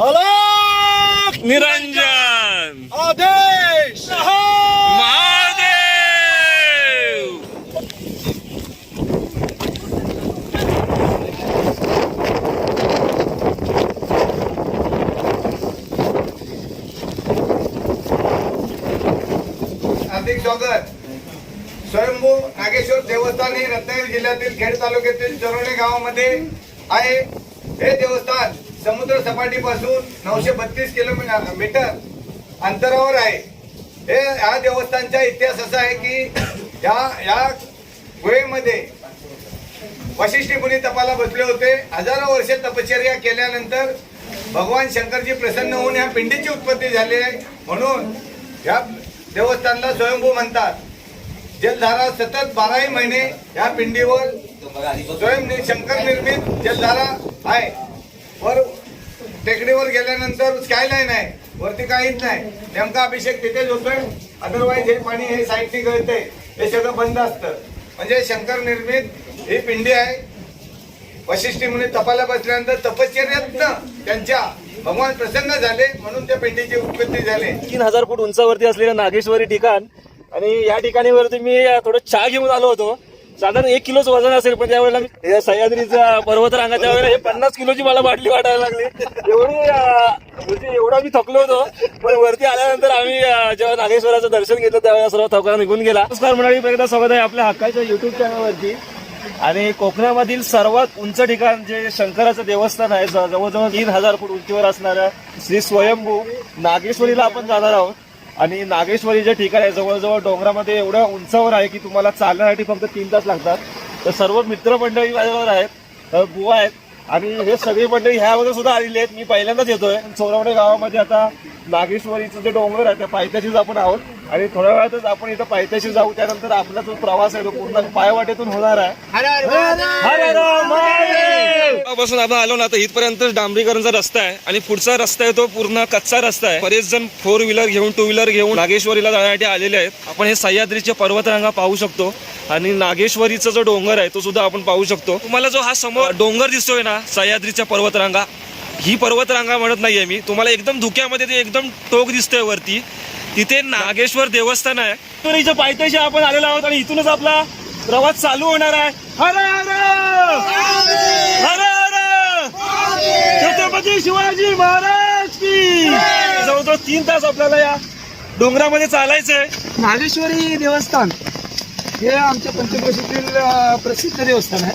अलग निरंजन! आदेश! महादेव! हार्दिक स्वागत. स्वयंभू नागेश्वर देवस्थान हे रत्नागिरी जिल्ह्यातील खेड तालुक्यातील चरोणे गावामध्ये आहे. हे देवस्थान समुद्र सपाटीपासून नऊशे बत्तीस किलोमीटर मीटर अंतरावर आहे. हे या देवस्थानचा इतिहास असा आहे की या या गुहेमध्ये वशिष्ठी मुनी तपाला बसले होते. हजारो वर्ष तपश्चर्या केल्यानंतर भगवान शंकरजी प्रसन्न होऊन या पिंडीची उत्पत्ती झाली आहे. म्हणून या देवस्थानला स्वयंभू म्हणतात. जलधारा सतत बाराही महिने या पिंडीवर स्वयं शंकर निर्मित जलधारा आहे. वर टेकडीवर गेल्यानंतर स्कायलाईन आहे. वरती काहीच नाही. नेमका अभिषेक तिथेच होतोय अदरवाईज हे पाणी हे साईडनी गळते हे सगळं बंद असतं. म्हणजे शंकर निर्मित ही पिंडी आहे. वशिष्ठी म्हणून तपाला बसल्यानंतर तपश्चर्यातनं त्यांच्या भगवान प्रसन्न झाले. म्हणून त्या पिंडीची उत्पत्ती झाली. तीन हजार फूट उंचावरती असलेलं नागेश्वरी ठिकाण. आणि या ठिकाणीवरती मी थोडं चहा घेऊन आलो होतो. साधारण एक किलोच वजन असेल पण त्यावेळेला या सह्याद्रीचा पर्वत रांगाच्या वेळेला हे पन्नास किलोची मला बाटली वाटायला लागली. एवढी म्हणजे एवढा मी थकलो होतो पण वरती आल्यानंतर आम्ही जेव्हा नागेश्वराचं दर्शन घेतलं त्यावेळेला सर्व थकवा निघून गेला. नमस्कार मंडळी एकदा स्वागत आहे आपल्या हक्काच्या युट्यूब चॅनलवरती आणि कोकणामधील सर्वात उंच ठिकाण जे शंकराचं देवस्थान आहे जवळजवळ तीन हजार फूट उंचीवर असणाऱ्या श्री स्वयंभू नागेश्वरीला आपण जाणार आहोत. आणि नागेश्वरी जे ठिकाण आहे जवळजवळ डोंगरामध्ये एवढ्या उंचावर आहे की तुम्हाला चालण्यासाठी फक्त तीन तास लागतात. तर सर्व मित्रमंडळी माझ्यावर आहेत बुवा आहेत आणि हे सगळी मंडळी ह्या अगोदर सुद्धा आलेली आहेत. मी पहिल्यांदाच येतोय. चौरावडे गावामध्ये आता नागेश्वरीचं जे डोंगर आहे त्या पायथ्याशीच आपण आहोत. आणि थोड्या वेळातच आपण इथं पायथ्याशी जाऊ. त्यानंतर आपला जो प्रवास आहे तो पूर्ण पायवाटेतून होणार आहे! पासून आपण आलो ना तर इथपर्यंत डांबरीकरणचा रस्ता आहे. आणि पुढचा रस्ता आहे तो पूर्ण कच्चा रस्ता आहे. बरेच जण फोर व्हीलर घेऊन टू व्हीलर घेऊन नागेश्वरीला जाण्यासाठी आलेले आहेत. आपण हे सह्याद्रीचे पर्वतरांगा पाहू शकतो. आणि नागेश्वरीचा जो डोंगर आहे तो सुद्धा आपण पाहू शकतो. तुम्हाला जो हा समोर डोंगर दिसतोय ना सह्याद्रीच्या पर्वतरांगा ही पर्वतरांगा म्हणत नाहीये मी. तुम्हाला एकदम धुक्यामध्ये ते एकदम टोक दिसतोय वरती. तिथे नागेश्वर देवस्थान आहे. नागेश्वरीच्या पायथ्याशी आपण आलेलो आहोत आणि इथूनच आपला प्रवास चालू होणार आहे. हर हर! हर हर! छत्रपती शिवाजी महाराज की! जवळजवळ तीन तास आपल्याला या डोंगरामध्ये चालायचंय. नागेश्वरी देवस्थान. हे आमच्या पंचक्रोशीतील प्रसिद्ध देवस्थान आहे.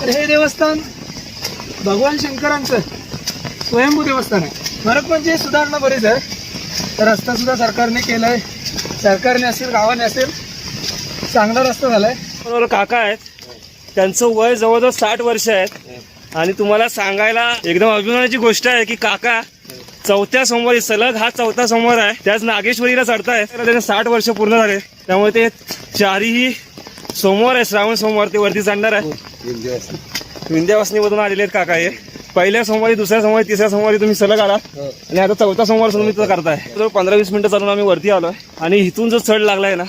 तर हे देवस्थान भगवान शंकरांचं स्वयंभू देवस्थान आहे. फरक म्हणजे सुधारणा बरीच आहे. तर सरकारने केला आहे सरकारने असेल गावाने असेल चांगला रस्ता झालाय. बरोबर काका आहेत. त्यांचं वय जवळजवळ साठ वर्ष आहेत. आणि तुम्हाला सांगायला एकदम अभिमानाची गोष्ट आहे की काका चौथ्या सोमवारी सलग हा चौथा सोमवार आहे. त्याच नागेश्वरीला चढताय तर त्याने साठ वर्ष पूर्ण झाले. त्यामुळे ते चारही सोमवार आहे श्रावण सोमवार ते वरती चढणार आहे. विंध्यावासनीमधून आलेले आहेत काका हे. पहिल्या सोमवारी दुसऱ्या सोमवारी तिसऱ्या सोमवारी तुम्ही सलग आलात. आणि आता चौथा सोमवार तुम्ही तिथं करताय. जवळ पंधरा वीस मिनिटं चालून आम्ही वरती आलोय. आणि इथून जो चढ लागलाय ना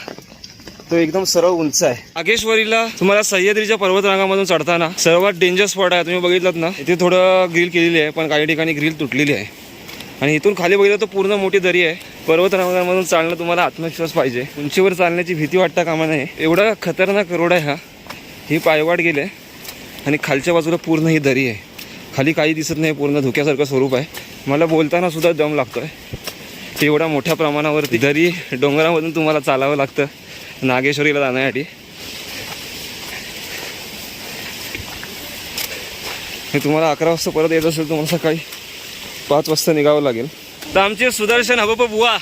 तो एकदम सरळ उंच आहे. नागेश्वरीला तुम्हाला सह्याद्रीच्या पर्वतरांगामधून चढताना सर्वात डेंजर स्पॉट आहे. तुम्ही बघितलं ना इथे थोडं ग्रिल केलेली आहे पण काही ठिकाणी ग्रिल तुटलेली आहे. आणि इथून खाली बघितलं तर पूर्ण मोठी दरी आहे. पर्वतरांगामधून चालणं तुम्हाला आत्मविश्वास पाहिजे. उंचीवर चालण्याची भीती वाटता कामा नये. एवढा खतरनाक रोड आहे हा. ही पायवाट गेले आणि खालच्या बाजूला पूर्ण ही दरी आहे. खाली काही दिसत नाही पूर्ण धुक्यासारखं स्वरूप आहे. मला बोलताना सुद्धा दम लागतोय. एवढ्या मोठ्या प्रमाणावरती दरी डोंगरामधून तुम्हाला चालावं लागतं. नागेश्वरीला जाण्यासाठी. तुम्हाला अकरा वाजता परत येत असेल तुम्हाला सकाळी पाच वाजता निघावं लागेल. तर आमचे सुदर्शन हबप बुवा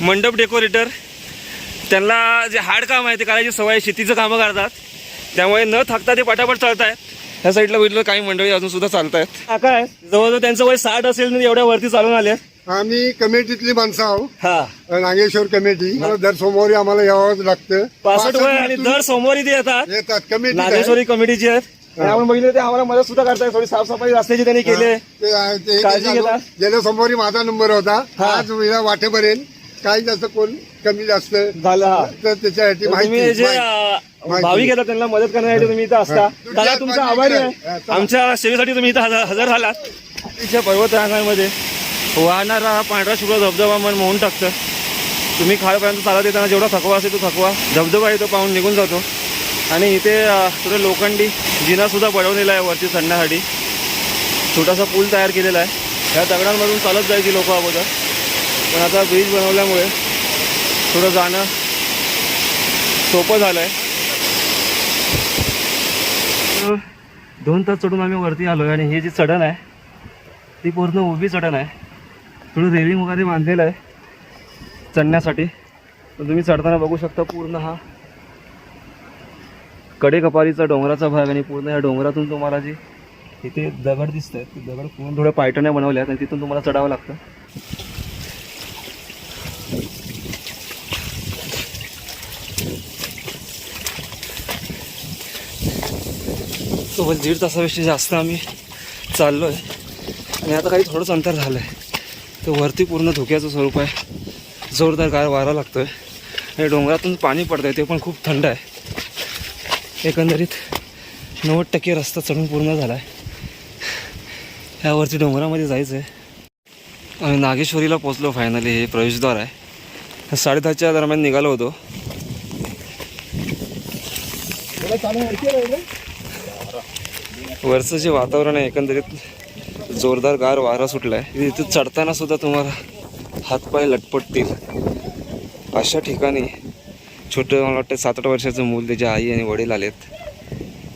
मंडप डेकोरेटर त्यांना जे हार्ड काम आहे ते करायची सवय शेतीचं कामं करतात. त्यामुळे न थकता ते पटापट चालतायत. ह्या साईडला बघितलं काही मंडळी अजून सुद्धा चालतायत. काका आहे जवळजवळ त्यांचं वय साठ असेल आणि एवढ्या वरती चालून आले आम्ही कमिटीतली माणसं आहोत. हा. नागेश्वर कमिटी. दर सोमवारी आम्हाला यावंच लागतं. पासष्ट वय आणि दर सोमवारी ते येतात. येतात. कमिटी नागेश्वरी कमिटीची आहेत. आणि आपण बघितलं ते आम्हाला मदत सुद्धा करताय. थोडी साफसफाई रस्त्याची त्यांनी केली. आहे. काळजी घेता? सोमवारी माझा नंबर होता. आज वाटेपर्यंत काही जास्त कोण कमी जास्त झालं. तर त्याच्यासाठी माहिती जे. भाविक येतात त्यांना मदत करण्यासाठी तुम्ही इथं असता. दादा तुमचा आभारी आहे. आमच्या सेवेसाठी तुम्ही इथं हजर झालात तिच्या पर्वत रांगांमध्ये वाहणारा हा पांढरा शुभ्र धबधबा मन मोहून टाकतं. तुम्ही खाळपर्यंत चालत येताना जेवढा थकवा असेल तो थकवा धबधबा आहे तो पाहून निघून जातो. आणि इथे थोडं लोखंडी जिनासुद्धा बनवलेला आहे वरती चढण्यासाठी छोटासा पूल तयार केलेला आहे. ह्या दगडांमधून चालत जायची लोकं अगोदर. पण आता ब्रिज बनवल्यामुळे थोडं जाणं सोपं झालं आहे दोन तास चढून आम्ही वरती आलो आहे आणि ही जी चढण आहे ती पूर्ण उभी चढण आहे. थोडं रेलिंग वगैरे बांधलेलं आहे चढण्यासाठी. तर तुम्ही चढताना बघू शकता पूर्ण हा कडेकपारीचा डोंगराचा भाग आणि पूर्ण या डोंगरातून तुम्हाला जी इथे दगड दिसत आहेत ते दगड पूर्ण थोड्या पायटण्या बनवल्या आहेत आणि तिथून तुम्हाला चढावं लागतं. सोबत दीड तासापेक्षा जास्त आम्ही चाललो आहे आणि आता काही थोडंच अंतर झालं आहे तर वरती पूर्ण धुक्याचं स्वरूप आहे. जोरदार गार वारा लागतो आहे आणि डोंगरातून पाणी पडतं आहे ते पण खूप थंड आहे. एकंदरीत नव्वद टक्के रस्ता चढून पूर्ण झाला आहे ह्यावरती डोंगरामध्ये जायचं आहे नागेश्वरीला पोचलो फायनली हे प्रवेशद्वार आहे. साडेदहाच्या दरम्यान निघालो होतो. वरचं जे वातावरण आहे एकंदरीत जोरदार गार वारा सुटला आहे इथे चढताना सुद्धा तुम्हाला हातपाय लटपटतील. अशा ठिकाणी छोटं मला वाटतं सात आठ वर्षाचं मूल त्याच्या आई आणि वडील आलेत.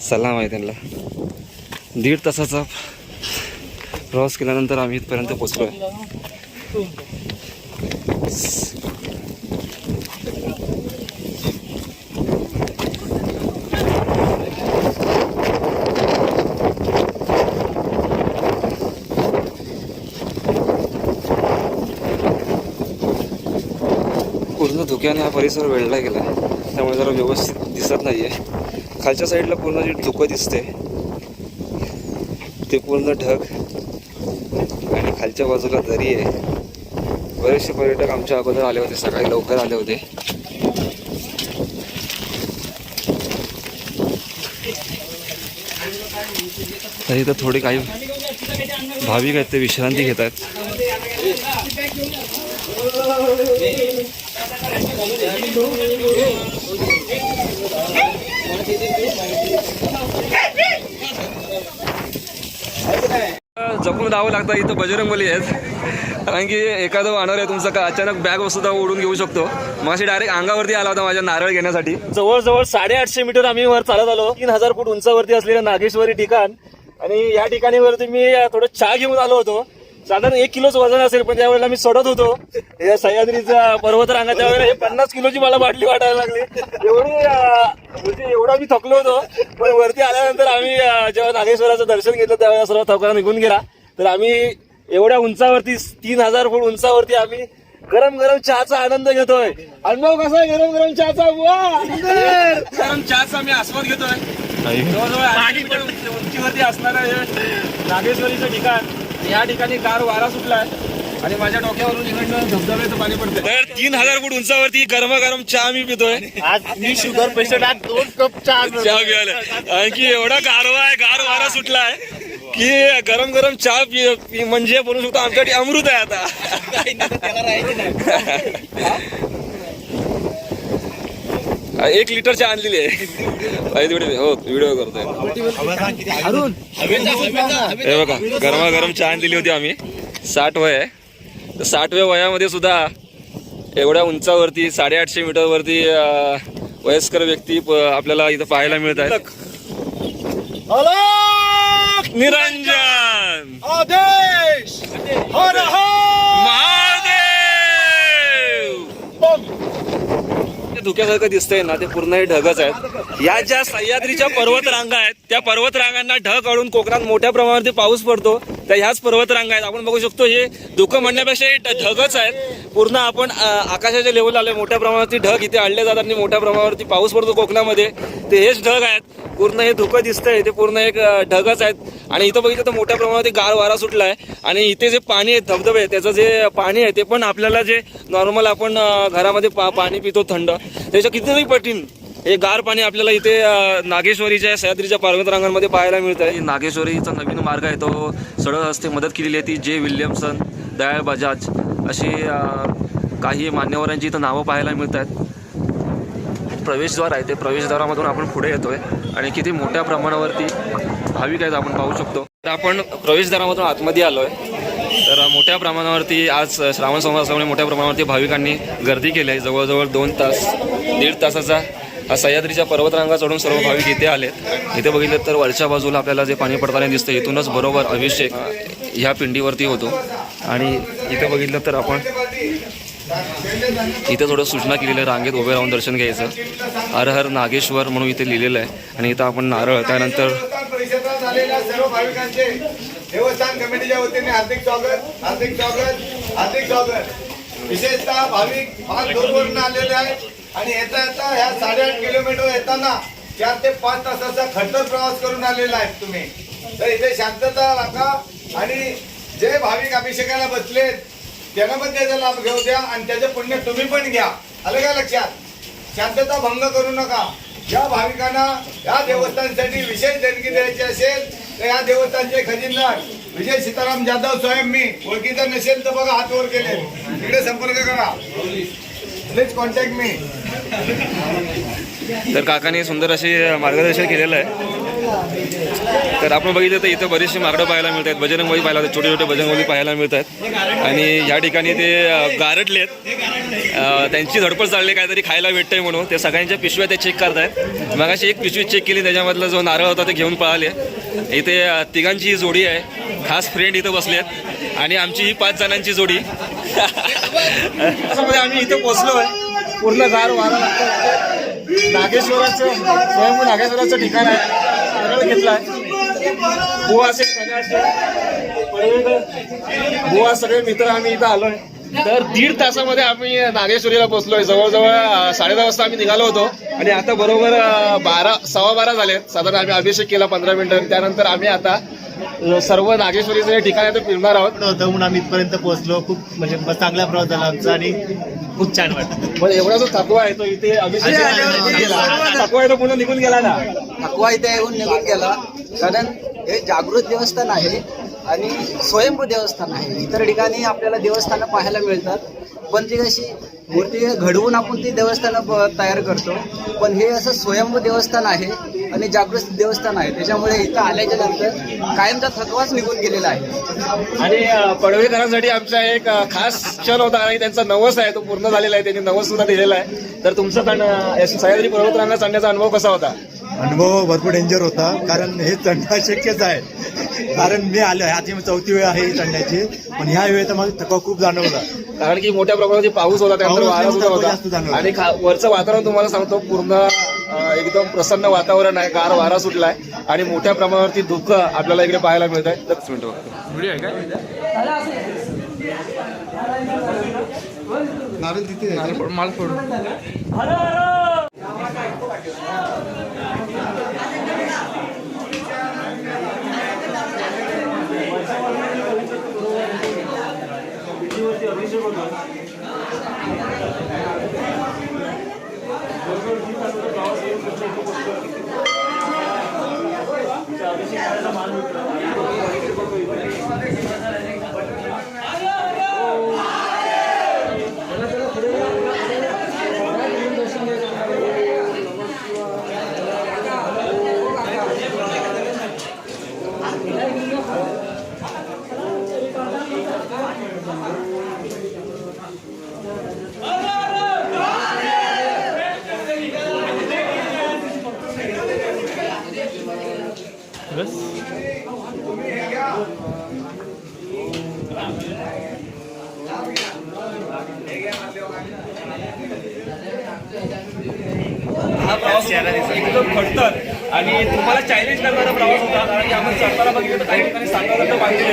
सलाम आहे त्यांना. दीड तासाचा प्रवास केल्यानंतर आम्ही इथपर्यंत पोचलो आहे पूर्ण धुक्याने हा परिसर वेढला गेला आहे. त्यामुळे जरा व्यवस्थित दिसत नाही आहे खालच्या साईडला पूर्ण जे धुकं दिसते ते पूर्ण ढग आणि खालच्या बाजूला दरी आहे. बरेचसे पर्यटक आमच्या अगोदर आले होते सकाळी लवकर आले होते. तर इथं थोडे काही भाविक आहेत ते विश्रांती घेत आहेत जपून राहावं लागतं इथं बजरंगबली आहेत. कारण की एखादं वानर आहे तुमचं का अचानक बॅग सुद्धा ओढून घेऊ शकतो. मग डायरेक्ट अंगावरती आला होता माझ्या नारळ घेण्यासाठी. जवळजवळ साडेआठशे मीटर आम्ही वर चालत आलो. तीन हजार फूट उंचावरती असलेलं नागेश्वरी ठिकाण. आणि या ठिकाणी वरती मी थोडं चहा घेऊन आलो होतो. साधारण एक किलोच वजन असेल पण त्यावेळेला मी सोडत होतो. या सह्याद्रीचा पर्वत रांगा त्यावेळेला हे पन्नास किलोची मला बाटली वाटायला लागली. एवढी म्हणजे एवढा मी थकलो होतो. पण वरती आल्यानंतर आम्ही जेव्हा नागेश्वराचं दर्शन घेतलं त्यावेळेला सर्व थकवा निघून गेला. तर आम्ही एवढ्या उंचावरती तीन हजार फूट उंचावरती आम्ही गरम गरम चहाचा आनंद घेतोय. अनुभव कसा आहे गरम गरम चहाचा? वा गरम चहाचा मी आस्वाद घेतोय. जवळजवळ उंचीवरती असणारं हे नागेश्वरीचं ठिकाण. या ठिकाणी गार वारा सुटलाय आणि माझ्या डोक्यावरून इकडनं धबधब्याचं पाणी पडतंय. तर तीन हजार फूट उंचावरती गरम गरम चहा मी पितोय. आज मी शुगर पेशंट आज दोन कप चहा चहा प्यायला. आणखी एवढा गारवा आहे गार वारा सुटलाय की गरम गरम चहा पि- म्हणजे बोलू शकतो आमच्यासाठी अमृत आहे आता. एक लिटर चहा आणलेली आहे. हो व्हिडिओ करतोय. हे बघा गरमागरम चहा आणलेली होती आम्ही. साठ वय आहे. तर साठव्या वयामध्ये सुद्धा एवढ्या उंचावरती साडेआठशे मीटरवरती वयस्कर व्यक्ती आपल्याला इथं पाहायला मिळत आहेत. निरंजन! आदेश! महादेव! धुक्यासारखं दिसतंय ना ते पूर्ण हे ढगच आहेत. या ज्या सह्याद्रीच्या पर्वतरांगा आहेत त्या पर्वतरांगांना ढग अडून कोकणात मोठ्या प्रमाणावरती पाऊस पडतो. त्या ह्याच पर्वतरांगा आहेत. आपण बघू शकतो हे धुकं म्हणण्यापेक्षा हे ढगच आहेत. पूर्ण आपण आकाशाच्या लेवल आले मोठ्या प्रमाणावरती ढग इथे आणले जातात आणि मोठ्या प्रमाणावरती पाऊस पडतो कोकणामध्ये. ते हेच ढग आहेत. पूर्ण हे धुकं दिसतंय. ते पूर्ण एक ढगच आहेत. आणि इथं बघितलं तर मोठ्या प्रमाणावरती गार वारा सुटला आहे आणि इथे जे पाणी आहे धबधबे आहे, त्याचं जे पाणी आहे ते पण आपल्याला जे नॉर्मल आपण घरामध्ये पा पाणी पितो थंड. त्याच्या कितीतरी पटीन हे गार पाणी आपल्याला इथे नागेश्वरीच्या सह्याद्रीच्या पर्वत रांगांमध्ये पाहायला मिळत आहे नागेश्वरीचा नवीन मार्ग आहे तो. सडक रस्ते मदत केलेली आहे ती जे विल्यमसन दयाळ बजाज अशी काही मान्यवरांची इथं नावं पाहायला मिळत आहेत प्रवेशद्वार आहे ते. प्रवेशद्वारामधून आपण पुढे येतोय. आणि किती मोठ्या प्रमाणावरती भाविक आहेत आपण पाहू शकतो. तर आपण प्रवेशद्वारामधून आतमध्ये आलोय. तर मोठ्या प्रमाणावरती आज श्रावण सोमवार असल्यामुळे मोठ्या प्रमाणावरती भाविकांनी गर्दी केली आहे. जवळजवळ दोन तास दीड तासाचा हा सह्याद्रीच्या पर्वतरांगा चढून सर्व भाविक इथे आलेत. इथे बघितलं तर वरच्या बाजूला आपल्याला जे पाणी पडताना दिसतं इथूनच बरोबर अभिषेक ह्या पिंडीवरती होतो. आणि इथे बघितलं तर आपण इथे थोडं सूचना केलेलं आहे रांगेत उभे राहून दर्शन घ्यायचं. हर हर नागेश्वर म्हणून इथे लिहिलेलं आहे. आणि इथं आपण नारळ त्यानंतर सर्व भाविकांचे देवस्थान कमिटीच्या वतीने हार्दिक स्वागत हार्दिक स्वागत हार्दिक स्वागत विशेषतः भाविक फार दूरवरून आलेले आहेत. आणि येता येता ह्या साडेआठ किलोमीटर येताना चार ते पाच तासाचा खड्डर प्रवास करून आलेला आहेत तुम्ही. तर इथे शांतता राखा आणि जे भाविक अभिषेकाला बसलेत त्यांना पण त्याचा लाभ घेऊ द्या आणि त्याचे पुण्य तुम्ही पण घ्या. आलं का लक्षात? शांतता भंग करू नका. या भाविकांना या देवस्थानसाठी विशेष देणगी द्यायची असेल तर या देवस्थानचे खजिनदार विजय सीताराम जाधव स्वयं मी ओळखीचा नसेल तर बघा हात वर केले तिकडे संपर्क करा. Please contact me. तर काकाने सुंदर असे मार्गदर्शन केलेलं आहे. तर आपण बघितलं तर इथं बरीचशी माकडं पाहायला मिळत आहेत बजरंगबली पाहायला मिळतात छोटे छोटे बजरंगबली पाहायला मिळत आहेत आणि या ठिकाणी ते अ, गारटलेत. त्यांची धडपड चालली काहीतरी खायला भेटतंय म्हणून. ते सगळ्यांच्या पिशव्या ते चेक करतायत. मग अशी एक पिशवी चेक केली त्याच्यामधला जो नारळ होता ते घेऊन पळाले. इथे तिघांची ही जोडी आहे. खास फ्रेंड इथं बसले आहेत आणि आमची ही पाच जणांची जोडी. आम्ही इथं पोचलो आहे पूर्ण गार वारा लागतो नागेश्वराचं स्वयंभू नागेश्वराचं ठिकाण आहे. नारळ घेतलाय. बुवा असेल गणेश सगळे मित्र आम्ही इथं आलोय. तर दीड तासामध्ये आम्ही नागेश्वरीला पोहोचलोय. जवळजवळ साडेदहा वाजता आम्ही निघालो होतो. आणि आता बरोबर बारा सव्वा बारा झाले. साधारण आम्ही अभिषेक केला पंधरा मिनिटं. त्यानंतर आम्ही आता सर्व नागेश्वरीचं जे ठिकाण आहे ते फिरणार आहोत. होतं म्हणून आम्ही इथपर्यंत पोहोचलो. खूप म्हणजे चांगला प्रवास झाला आमचा आणि खूप छान वाटतं पण एवढा जो थकवा आहे तो इथे अभिषेक. थकवा आहे तो पुन्हा निघून गेला ना. थकवा इथे येऊन निघून गेला. कारण हे जागृत देवस्थान आहे आणि स्वयंभू देवस्थान आहे. इतर ठिकाणी आपल्याला देवस्थानं पाहायला मिळतात. पण ती कशी मूर्ती घडवून आपण ती देवस्थानं तयार करतो. पण हे असं स्वयंभू देवस्थान आहे. आणि जागृत देवस्थान आहे. त्याच्यामुळे इथं आल्याच्यानंतर कायमचा थकवाच निघून गेलेला आहे. आणि पडवेकरांसाठी आमचा एक खास क्षण होता आणि त्यांचा नवस आहे तो पूर्ण झालेला आहे त्यांनी नवस सुद्धा दिलेला आहे. तर तुमचा पण सह्याद्री पर्वतरांना सांगण्याचा अनुभव कसा होता? अनुभव भरपूर डेंजर होता कारण हे चढणं शक्यच आहे. कारण मी आलो मी चौथी वेळ आहे ही चढण्याची पण ह्या वेळेचा मला थकवा खूप जाणवला. कारण की मोठ्या प्रमाणात पाऊस होता त्यानंतर वारा सुद्धा. आणि वरचं वातावरण तुम्हाला सांगतो पूर्ण एकदम प्रसन्न वातावरण आहे गार वारा सुटलाय. आणि मोठ्या प्रमाणावरती धुकं आपल्याला इकडे पाहायला मिळत आहे दस मिनिटं व्हिडिओ आहे 자, 아저씨 가서 만들까? हा प्रवास एकदम खडतर. आणि तुम्हाला चॅलेंज करणारा प्रवास होता कारण की आपण सरकारला बघितलं तर काही ठिकाणी सांगायला बांधले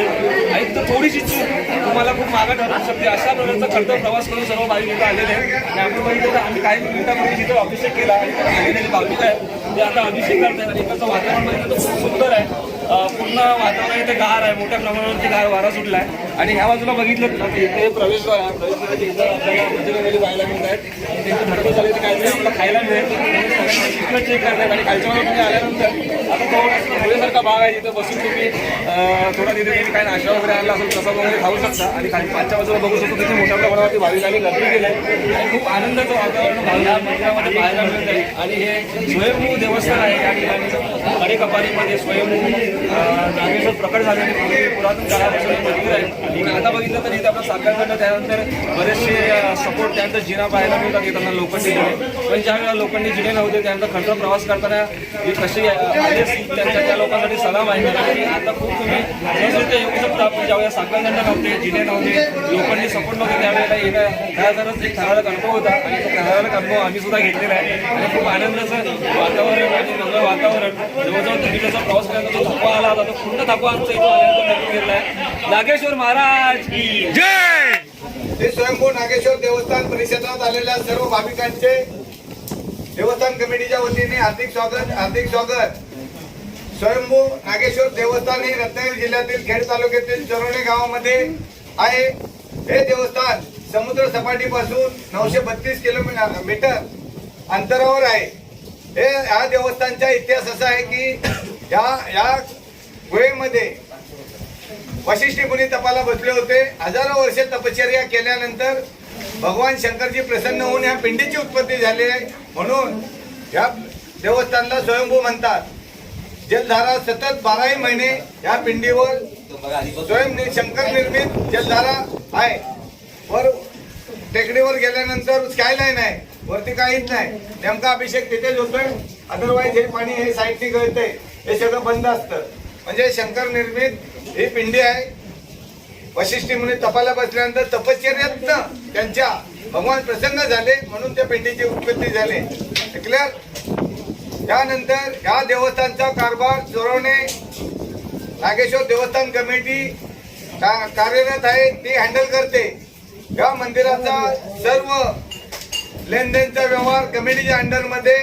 आणि तर थोडीशी चूक. तुम्हाला खूप मागा ठरू शकते. अशा प्रकारचा खडतर प्रवास करून सर्व भाविक इथं आलेले आहेत. आणि आपण बघितलं तर आम्ही काही मिनिटांमध्ये जिथं अभिषेक केला आणि तिथे आलेले भाविक आहे ते आता अभिषेक करतात आणि इकडचं वातावरण बघितलं तर खूप सुंदर आहे. पूर्ण वातावरण इथे गार आहे. मोठ्या प्रमाणावरती गार वारा सुटला आहे आणि ह्या बाजूला बघितलं ना इथे प्रवेशद्वार आहे प्रवेशद्वाराच्या इथं आपल्याला पाहायला मिळत आहेत त्यांचे त्यांची झाले तर काहीतरी आपल्याला खायला मिळेल. तिकडं चेक करतात आणि खालच्या बाजूला तुम्ही आल्यानंतर आता तो धुळेसारखा भाग आहे तिथं बसून तुम्ही थोडा तिथे तुम्ही काय नाश्ता वगैरे आणला असेल तसा वगैरे खाऊ शकता. आणि खाली खालच्या बाजूला बघू शकतो तिथे मोठ्या प्रमाणावरती भाविकांनी गर्दी केली आहे आणि खूप आनंदाचं वातावरण भाविका मंदिरामध्ये पाहायला मिळत आहे. आणि हे स्वयंभू देवस्थान आहे या ठिकाणी. कडेकपारीमध्ये स्वयंभू नागेश्वर प्रकट झालेले पुरातन काळापासून मंदिर आहे. आणि आता बघितलं तर इथे आपलं साखरखंड त्यानंतर बरेचसे सपोर्ट त्यानंतर जिना पाहायला मिळतात येताना लोखंडी जिने. पण ज्या वेळेला लोखंडी जिने नव्हते त्यांचा खंड प्रवास करताना हे कसे आले त्यांच्या त्या लोकांसाठी सलाम आहे. आता खूप तुम्ही सहजरित्या येऊ शकता. आपण ज्यावेळेला साखरदंड नव्हते जिने नव्हते लोकांनी सपोर्ट नव्हते त्यावेळेला येणं हा जराच एक ठराविक अनुभव होता. आणि तो ठराविक अनुभव आम्ही सुद्धा घेतलेला आहे. आणि खूप आनंदाचं वातावरण आणि मंगळ म्हणजे वातावरण. जवळजवळ दीड तासाचा प्रवास केल्यानंतर जो थकवा आला होता तो पूर्ण थकवा आमचा इथं आल्यानंतर गेलेला आहे नागेश्वर महाराज की जय! हे स्वयंभू नागेश्वर देवस्थान परिषदात आलेल्या सर्व भाविकांचे देवस्थान कमिटीच्या वतीने हार्दिक स्वागत हार्दिक स्वागत. स्वयंभू नागेश्वर देवस्थान हे रत्नागिरी जिल्ह्यातील खेड तालुक्यातील चरोणे गावामध्ये आहे. हे देवस्थान समुद्र सपाटीपासून नऊशे बत्तीस किलोमीटर मीटर अंतरावर आहे. हे या देवस्थानचा इतिहास असा आहे की या या गुहेमध्ये वशिष्ठ मुनी तपाला बसले होते. हजारो वर्ष तपश्चर्या केल्यानंतर भगवान शंकरजी प्रसन्न होऊन या पिंडीची उत्पत्ती झाली आहे. म्हणून या देवस्थानला स्वयंभू म्हणतात. जलधारा सतत बाराही महिने ह्या पिंडीवर स्वयं शंकर निर्मित जलधारा आहे. वर टेकडीवर गेल्यानंतर स्कायलाईन आहे. वरती काहीच नाही. नेमका अभिषेक तिथेच होतोय. अदरवाईज हे पाणी हे साईडनी गळतंय. हे सगळं बंद असतं. म्हणजे शंकर निर्मित ही पिंडी आहे. वशिष्ठी मुनी तपाला बसल्यानंतर तपश्चर्यातनं त्यांच्या भगवान प्रसन्न झाले म्हणून त्या पिंडीची उत्पत्ती झाली. क्लिअर त्यानंतर या देवस्थानचा कारभार चोरवणे नागेश्वर देवस्थान कमिटी का- कार्यरत आहे ती हँडल करते. या मंदिराचा सर्व लेनदेनचा व्यवहार कमिटीच्या अंडरमध्ये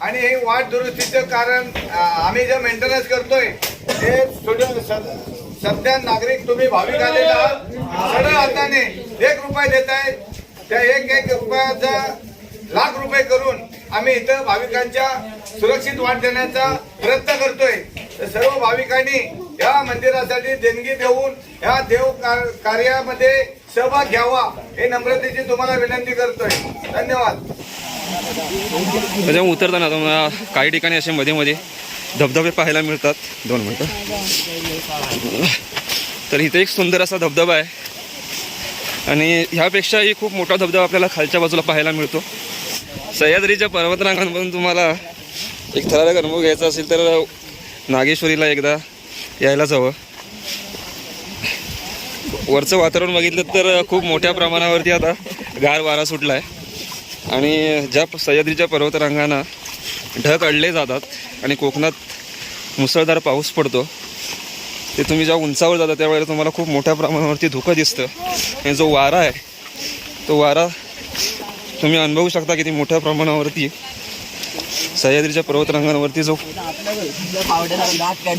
आणि हे वाट दुरुस्तीचं कारण आम्ही जे मेंटेनन्स करतोय हे स- सध्या नागरिक तुम्ही भाविक आलेला सरळ हाताने एक रुपये देत आहेत. त्या एक एक रुपयाचा लाख रुपये करून आम्ही इथं भाविकांच्या सुरक्षित वाट देण्याचा प्रयत्न करतोय. तर सर्व भाविकांनी या मंदिरासाठी देणगी देऊन या देव कार्यामध्ये सहभाग घ्यावा हे नम्रतेची तुम्हाला विनंती करतोय. धन्यवाद. त्याच्यामुळे उतरताना तुम्हाला काही ठिकाणी असे मध्ये मध्ये धबधबे पाहायला मिळतात. दोन मिनटं. तर इथे एक सुंदर असा धबधबा आहे. आणि ह्यापेक्षाही खूप मोठा धबधबा आपल्याला खालच्या बाजूला पाहायला मिळतो. सह्याद्रीच्या पर्वतरांगांमधून तुम्हाला एक थरारक अनुभव घ्यायचा असेल तर नागेश्वरीला एकदा यायलाच हवं वरचं वातावरण बघितलं तर खूप मोठ्या प्रमाणावरती आता गार वारा सुटला आहे आणि ज्या सह्याद्रीच्या पर्वतरांगांना ढग अडले जातात आणि कोकणात मुसळधार पाऊस पडतो. ते तुम्ही जेव्हा उंचावर जाता त्यावेळेला तुम्हाला खूप मोठ्या प्रमाणावरती धुकं दिसतं. आणि जो वारा आहे तो वारा तुम्ही अनुभवू शकता किती मोठ्या प्रमाणावरती. सह्याद्रीच्या पर्वतरांगांवरती जो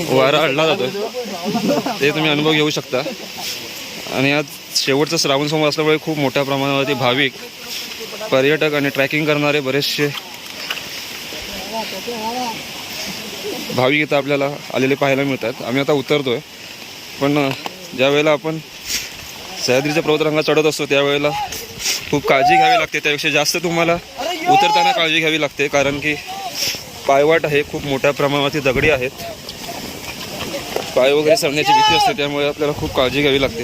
वारा अडला जातो ते तुम्ही अनुभव घेऊ शकता. आणि आज शेवटचा श्रावण सोमवार असल्यामुळे खूप मोठ्या प्रमाणावरती भाविक पर्यटक आणि ट्रॅकिंग करणारे बरेचसे भाविक इथं आपल्याला आलेले पाहायला मिळतात. आम्ही आता उतरतोय. पण ज्यावेळेला ज्या वेळेला आपण सह्याद्रीच्या पर्वतरांगा चढत असतो त्यावेळेला खूप काळजी घ्यावी लागते. त्यापेक्षा जास्त तुम्हाला उतरताना काळजी घ्यावी लागते. कारण की पायवाट आहे खूप मोठ्या प्रमाणावरती दगडी आहेत. पाय वगैरे सरण्याची भीती असते त्यामुळे आपल्याला खूप काळजी घ्यावी लागते.